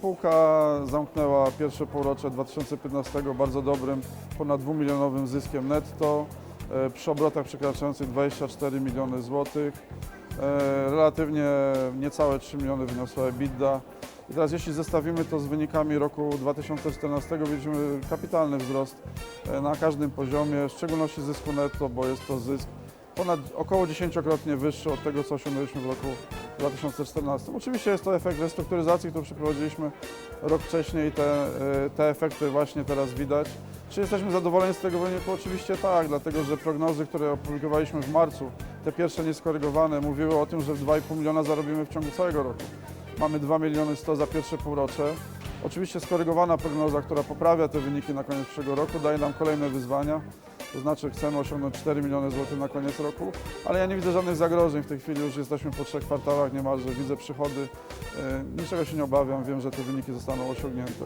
Spółka zamknęła pierwsze półrocze 2015 bardzo dobrym, ponad 2-milionowym zyskiem netto, e, przy obrotach przekraczających 24 miliony złotych. E, Relatywnie niecałe 3 miliony wyniosła EBITDA. I teraz jeśli zestawimy to z wynikami roku 2014, widzimy kapitalny wzrost e, na każdym poziomie, w szczególności zysku netto, bo jest to zysk ponad około dziesięciokrotnie wyższy od tego, co osiągnęliśmy w roku 2014. Oczywiście jest to efekt restrukturyzacji, którą przeprowadziliśmy rok wcześniej i te, e, te efekty właśnie teraz widać. Czy jesteśmy zadowoleni z tego wyniku? Oczywiście tak, dlatego że prognozy, które opublikowaliśmy w marcu, te pierwsze nieskorygowane, mówiły o tym, że 2,5 miliona zarobimy w ciągu całego roku. Mamy 2 miliony 100 za pierwsze półrocze. Oczywiście skorygowana prognoza, która poprawia te wyniki na koniec przyszłego roku, daje nam kolejne wyzwania. To znaczy chcemy osiągnąć 4 miliony złotych na koniec roku, ale ja nie widzę żadnych zagrożeń w tej chwili, już jesteśmy po trzech kwartałach niemalże, widzę przychody, e, niczego się nie obawiam, wiem, że te wyniki zostaną osiągnięte.